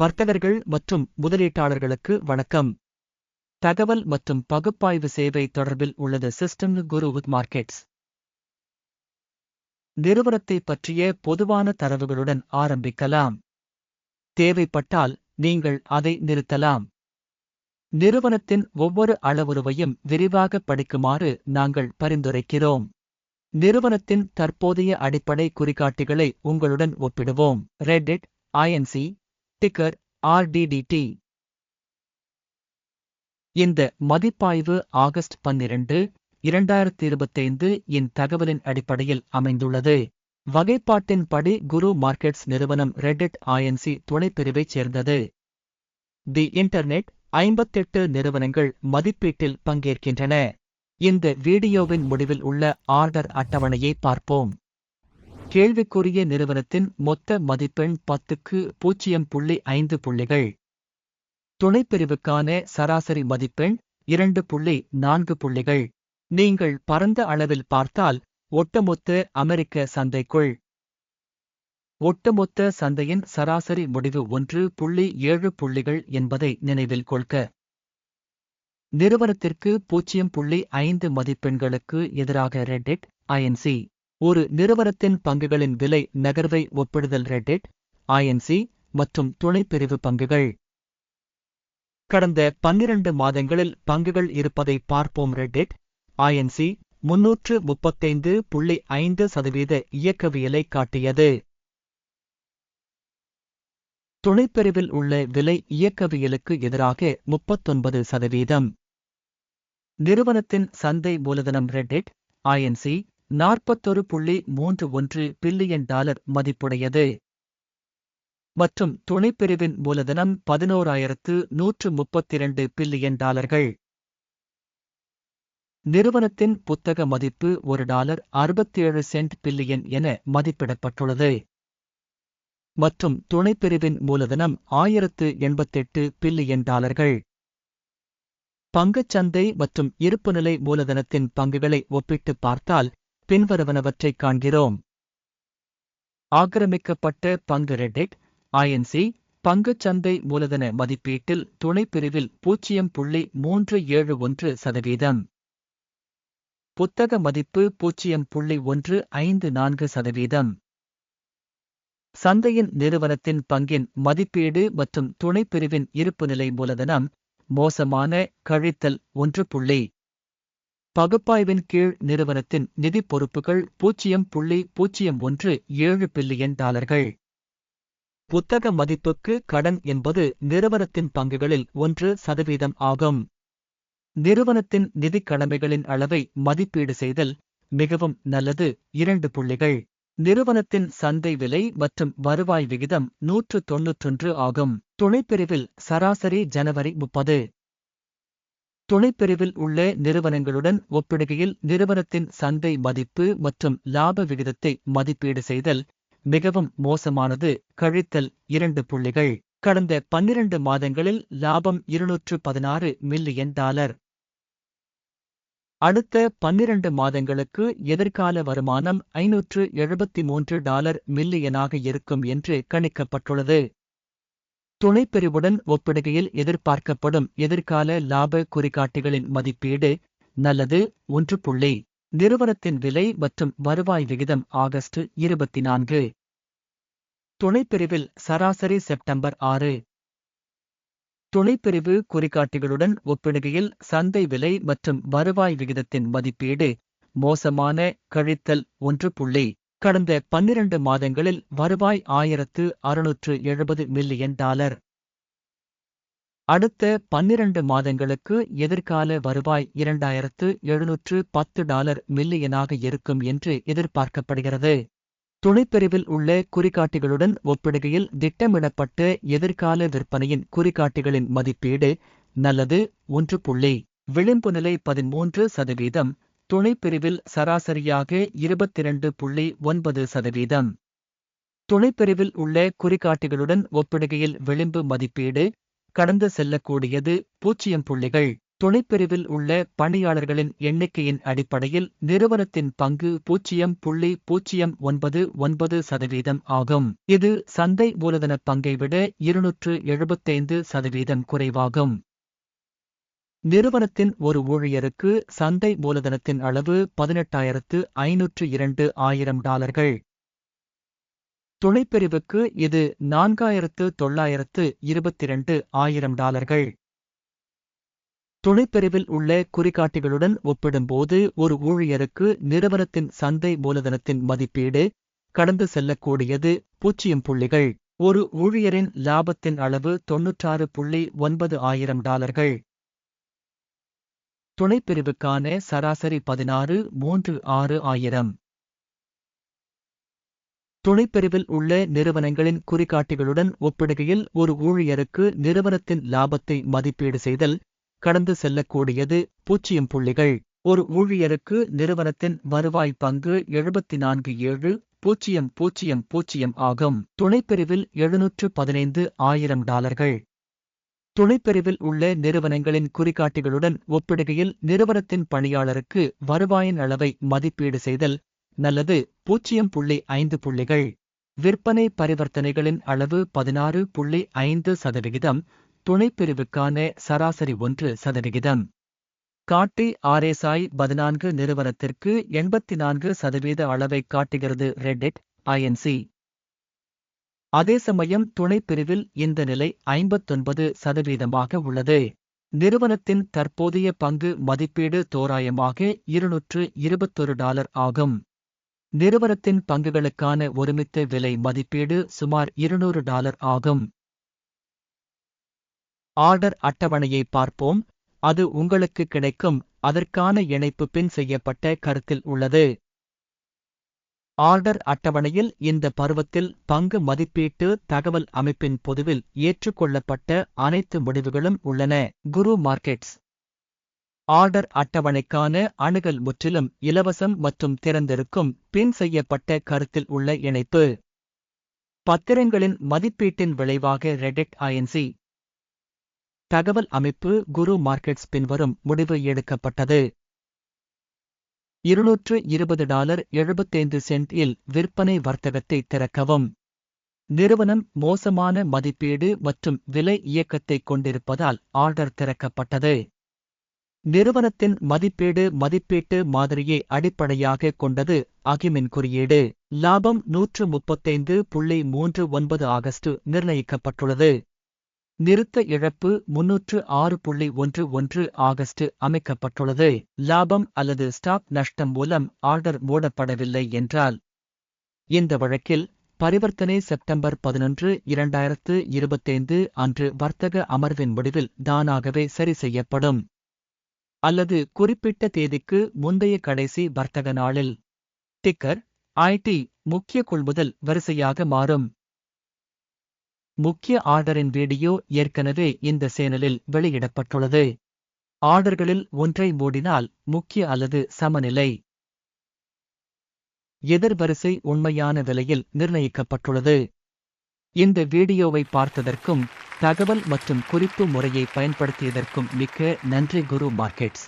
வர்த்தகர்கள் மற்றும் முதலீட்டாளர்களுக்கு வணக்கம். தகவல் மற்றும் பகுப்பாய்வு சேவை தொடர்பில் உள்ளது சிஸ்டம் குரு வித் மார்க்கெட்ஸ். நிறுவனத்தை பற்றிய பொதுவான தரவுகளுடன் ஆரம்பிக்கலாம். தேவைப்பட்டால் நீங்கள் அதை நிறுத்தலாம். நிறுவனத்தின் ஒவ்வொரு அளவுருவையும் விரிவாக படிக்குமாறு நாங்கள் பரிந்துரைக்கிறோம். நிறுவனத்தின் தற்போதைய அடிப்படை குறிகாட்டிகளை உங்களுடன் ஒப்பிடுவோம். ரெடிட் ஐஎன்சி டிக்கர் ஆர்டிடிடி இந்த மதிப்பாய்வு ஆகஸ்ட் பன்னிரண்டு இரண்டாயிரத்தி இருபத்தைந்து இன் தகவலின் அடிப்படையில் அமைந்துள்ளது. வகைப்பாட்டின்படி குரு மார்க்கெட்ஸ் நிறுவனம் ரெடிட் ஐஎன்சி துணைப்பிரிவைச் சேர்ந்தது. தி இன்டர்நெட் ஐம்பத்தெட்டு நிறுவனங்கள் மதிப்பீட்டில் பங்கேற்கின்றன. இந்த வீடியோவின் முடிவில் உள்ள ஆர்டர் அட்டவணையை பார்ப்போம். கேள்விக்குரிய நிறுவனத்தின் மொத்த மதிப்பெண் பத்துக்கு பூஜ்ஜியம் புள்ளி ஐந்து புள்ளிகள். துணைப்பிரிவுக்கான சராசரி மதிப்பெண் இரண்டு புள்ளி நான்கு புள்ளிகள். நீங்கள் பரந்த அளவில் பார்த்தால் ஒட்டுமொத்த அமெரிக்க சந்தைக்குள். ஒட்டுமொத்த சந்தையின் சராசரி முடிவு ஒன்று புள்ளி ஏழு புள்ளிகள் என்பதை நினைவில் கொள்க. நிறுவனத்திற்கு பூஜ்ஜியம் புள்ளி ஐந்து மதிப்பெண்களுக்கு எதிராக ரெடிட் ஐஎன்சி ஒரு நிறுவனத்தின் பங்குகளின் விலை நகர்வை ஒப்பிடுதல் ரெடிட் ஐஎன்சி மற்றும் துணைப்பிரிவு பங்குகள். கடந்த பன்னிரண்டு மாதங்களில் பங்குகள் இருப்பதை பார்ப்போம் ரெடிட் ஐஎன்சி முன்னூற்று முப்பத்தைந்து புள்ளி ஐந்து சதவீத இயக்கவியலை காட்டியது. துணைப்பிரிவில் உள்ள விலை இயக்கவியலுக்கு எதிராக முப்பத்தொன்பது சதவீதம். நிறுவனத்தின் சந்தை மூலதனம் ரெடிட் ஐஎன்சி நாற்பத்தொரு புள்ளி மூன்று ஒன்று பில்லியன் டாலர் மதிப்புடையது. மற்றும் துணைப்பிரிவின் மூலதனம் பதினோராயிரத்து நூற்று முப்பத்திரண்டு பில்லியன் டாலர்கள். நிறுவனத்தின் புத்தக மதிப்பு ஒரு டாலர் அறுபத்தேழு சென்ட் பில்லியன் என மதிப்பிடப்பட்டுள்ளது. மற்றும் துணைப்பிரிவின் மூலதனம் ஆயிரத்து எண்பத்தெட்டு பில்லியன் டாலர்கள். பங்குச்சந்தை மற்றும் இருப்புநிலை மூலதனத்தின் பங்குகளை ஒப்பிட்டு பார்த்தால் பின்வருவனவற்றைக் காண்கிறோம். ஆக்கிரமிக்கப்பட்ட பங்கு ரெடிட் ஐஎன்சி பங்குச்சந்தை மூலதன மதிப்பீட்டில் துணைப்பிரிவில் பூஜ்ஜியம் புள்ளி மூன்று ஏழு ஒன்று சதவீதம். புத்தக மதிப்பு பூஜ்ஜியம் புள்ளி ஒன்று ஐந்து நான்கு சதவீதம். சந்தையின் நிறுவனத்தின் பங்கின் மதிப்பீடு மற்றும் துணைப்பிரிவின் இருப்புநிலை மூலதனம் மோசமான கழித்தல் ஒன்று புள்ளி. பகுப்பாய்வின் கீழ் நிறுவனத்தின் நிதி பொறுப்புகள் பூஜ்ஜியம் புள்ளி பூஜ்ஜியம் ஒன்று ஏழு பில்லியன் டாலர்கள். புத்தக மதிப்புக்கு கடன் என்பது நிறுவனத்தின் பங்குகளில் ஒன்று சதவீதம் ஆகும். நிறுவனத்தின் நிதிக் கடமைகளின் அளவை மதிப்பீடு செய்தல் மிகவும் நல்லது. இரண்டு புள்ளிகள். நிறுவனத்தின் சந்தை விலை மற்றும் வருவாய் விகிதம் நூற்று தொன்னூற்றொன்று ஆகும். துணைப்பிரிவில் சராசரி ஜனவரி முப்பது. துணைப்பிரிவில் உள்ள நிறுவனங்களுடன் ஒப்பிடுகையில் நிறுவனத்தின் சந்தை மதிப்பு மற்றும் லாப விகிதத்தை மதிப்பீடு செய்தல் மிகவும் மோசமானது. கழித்தல் இரண்டு புள்ளிகள். கடந்த பன்னிரண்டு மாதங்களில் லாபம் இருநூற்று பதினாறு மில்லியன் டாலர். அடுத்த பன்னிரண்டு மாதங்களுக்கு எதிர்கால வருமானம் ஐநூற்று எழுபத்தி மூன்று டாலர் மில்லியனாக இருக்கும் என்று கணிக்கப்பட்டுள்ளது. துணைப்பிரிவுடன் ஒப்பிடுகையில் எதிர்பார்க்கப்படும் எதிர்கால லாப குறிகாட்டிகளின் மதிப்பீடு நல்லது ஒன்று புள்ளி நிறுவனத்தின் விலை மற்றும் வருவாய் விகிதம் ஆகஸ்ட் இருபத்தி நான்கு துணைப்பிரிவில் சராசரி செப்டம்பர் ஆறு. துணைப்பிரிவு குறிகாட்டிகளுடன் ஒப்பிடுகையில் சந்தை விலை மற்றும் வருவாய் விகிதத்தின் மதிப்பீடு மோசமான கழித்தல் ஒன்று புள்ளி கடந்த பன்னிரண்டு மாதங்களில் வருவாய் ஆயிரத்து அறுநூற்று எழுபது மில்லியன் டாலர். அடுத்த பன்னிரண்டு மாதங்களுக்கு எதிர்கால வருவாய் இரண்டாயிரத்து எழுநூற்று பத்து டாலர் மில்லியனாக இருக்கும் என்று எதிர்பார்க்கப்படுகிறது. துணைப்பிரிவில் உள்ள குறிகாட்டிகளுடன் ஒப்பிடுகையில் திட்டமிடப்பட்ட எதிர்கால விற்பனையின் குறிகாட்டிகளின் மதிப்பீடு நல்லது ஒன்று புள்ளி. விளிம்பு நிலை பதிமூன்று சதவீதம் துணைப்பிரிவில் சராசரியாக இருபத்திரண்டு புள்ளி ஒன்பது சதவீதம். துணைப்பிரிவில் உள்ள குறிகாட்டிகளுடன் ஒப்பிடுகையில் விளிம்பு மதிப்பீடு கடந்து செல்லக்கூடியது பூஜ்ஜியம் புள்ளிகள். துணைப்பிரிவில் உள்ள பணியாளர்களின் எண்ணிக்கையின் அடிப்படையில் நிறுவனத்தின் பங்கு பூஜ்ஜியம் புள்ளி பூஜ்ஜியம் ஒன்பது ஒன்பது சதவீதம் ஆகும். இது சந்தை மூலதன பங்கை விட இருநூற்று எழுபத்தைந்து சதவீதம் குறைவாகும். நிறுவனத்தின் ஒரு ஊழியருக்கு சந்தை மூலதனத்தின் அளவு பதினெட்டாயிரத்து ஐநூற்று இரண்டு ஆயிரம் டாலர்கள். துணைப்பிரிவுக்கு இது நான்காயிரத்து தொள்ளாயிரத்து இருபத்திரண்டு ஆயிரம் டாலர்கள். துணைப்பிரிவில் உள்ள குறிகாட்டிகளுடன் ஒப்பிடும்போது ஒரு ஊழியருக்கு நிறுவனத்தின் சந்தை மூலதனத்தின் மதிப்பீடு கடந்து செல்லக்கூடியது பூஜ்ஜியம் புள்ளிகள். ஒரு ஊழியரின் லாபத்தின் அளவு தொன்னூற்றாறு புள்ளி ஒன்பது ஆயிரம் டாலர்கள். துணைப்பிரிவுக்கான சராசரி பதினாறு மூன்று ஆறு ஆயிரம். துணைப்பிரிவில் உள்ள நிறுவனங்களின் குறிகாட்டிகளுடன் ஒப்பிடுகையில் ஒரு ஊழியருக்கு நிறுவனத்தின் லாபத்தை மதிப்பீடு செய்தல் கடந்து செல்லக்கூடியது பூஜ்ஜியம் புள்ளிகள். ஒரு ஊழியருக்கு நிறுவனத்தின் வருவாய் பங்கு எழுபத்தி நான்கு ஏழு பூஜ்ஜியம் பூஜ்ஜியம் பூஜ்ஜியம் ஆகும். துணைப்பிரிவில் எழுநூற்று பதினைந்து ஆயிரம் டாலர்கள். துணைப்பிரிவில் உள்ள நிறுவனங்களின் குறிகாட்டிகளுடன் ஒப்பிடுகையில் நிறுவனத்தின் பணியாளருக்கு வருவாயின் அளவை மதிப்பீடு செய்தல் நல்லது. பூஜ்ஜியம் புள்ளி ஐந்து புள்ளிகள். விற்பனை பரிவர்த்தனைகளின் அளவு பதினாறு புள்ளி ஐந்து சதவிகிதம். துணைப்பிரிவுக்கான சராசரி ஒன்று சதவிகிதம். காட்டி ஆர்எஸ்ஐ பதினான்கு நிறுவனத்திற்கு எண்பத்தி நான்கு சதவீத அளவை காட்டுகிறது ரெடிட் ஐஎன்சி அதே சமயம் துணைப்பிரிவில் இந்த நிலை ஐம்பத்தொன்பது சதவீதமாக உள்ளது. நிறுவனத்தின் தற்போதைய பங்கு மதிப்பீடு தோராயமாக இருநூற்று இருபத்தொரு டாலர் ஆகும். நிறுவனத்தின் பங்குகளுக்கான ஒருமித்த விலை மதிப்பீடு சுமார் இருநூறு டாலர் ஆகும். ஆர்டர் அட்டவணையை பார்ப்போம். அது உங்களுக்கு கிடைக்கும். அதற்கான இணைப்பு பின் செய்யப்பட்ட கருத்தில் உள்ளது. ஆர்டர் அட்டவணையில் இந்த பருவத்தில் பங்கு மதிப்பீட்டு தகவல் அமைப்பின் பொதுவில் ஏற்றுக்கொள்ளப்பட்ட அனைத்து முடிவுகளும் உள்ளன. குரு மார்க்கெட்ஸ். ஆர்டர் அட்டவணைக்கான அணுகல் முற்றிலும் இலவசம் மற்றும் திறந்திருக்கும் பின் செய்யப்பட்ட கருத்தில் உள்ள இணைப்பு. பத்திரங்களின் மதிப்பீட்டின் விளைவாக ரெடிட் ஐஎன்சி தகவல் அமைப்பு குரு மார்க்கெட்ஸ் பின்வரும் முடிவு எடுக்கப்பட்டது. இருநூற்று இருபது டாலர் எழுபத்தைந்து சென்ட் இல் விற்பனை வர்த்தகத்தை திறக்கவும். நிறுவனம் மோசமான மதிப்பீடு மற்றும் விலை இயக்கத்தை கொண்டிருப்பதால் ஆர்டர் திறக்கப்பட்டது. நிறுவனத்தின் மதிப்பீடு மதிப்பீட்டு மாதிரியை அடிப்படையாக கொண்டது அகிமின் குறியீடு. லாபம் நூற்று முப்பத்தைந்து புள்ளி மூன்று ஒன்பது ஆகஸ்ட் நிர்ணயிக்கப்பட்டுள்ளது. நிறுத்த இழப்பு முன்னூற்று ஆறு புள்ளி ஒன்று ஒன்று ஆகஸ்ட் அமைக்கப்பட்டுள்ளது. லாபம் அல்லது ஸ்டாக் நஷ்டம் மூலம் ஆர்டர் மூடப்படவில்லை என்றால் இந்த வழக்கில் பரிவர்த்தனை செப்டம்பர் பதினொன்று இரண்டாயிரத்து இருபத்தைந்து அன்று வர்த்தக அமர்வின் முடிவில் தானாகவே சரி செய்யப்படும். அல்லது குறிப்பிட்ட தேதிக்கு முந்தைய கடைசி வர்த்தக நாளில். டிக்கர் ஐடி முக்கிய கொள்முதல் வரிசையாக மாறும். முக்கிய ஆர்டரின் வீடியோ ஏற்கனவே இந்த சேனலில் வெளியிடப்பட்டுள்ளது. ஆர்டர்களில் ஒன்றை மூடினால் முக்கிய அல்லது சமநிலை. எதிர்வரிசை உண்மையான விலையில் நிர்ணயிக்கப்பட்டுள்ளது. இந்த வீடியோவை பார்த்ததற்கும் தகவல் மற்றும் குறிப்பு முறையை பயன்படுத்தியதற்கும் மிக்க நன்றி குரு மார்க்கெட்ஸ்.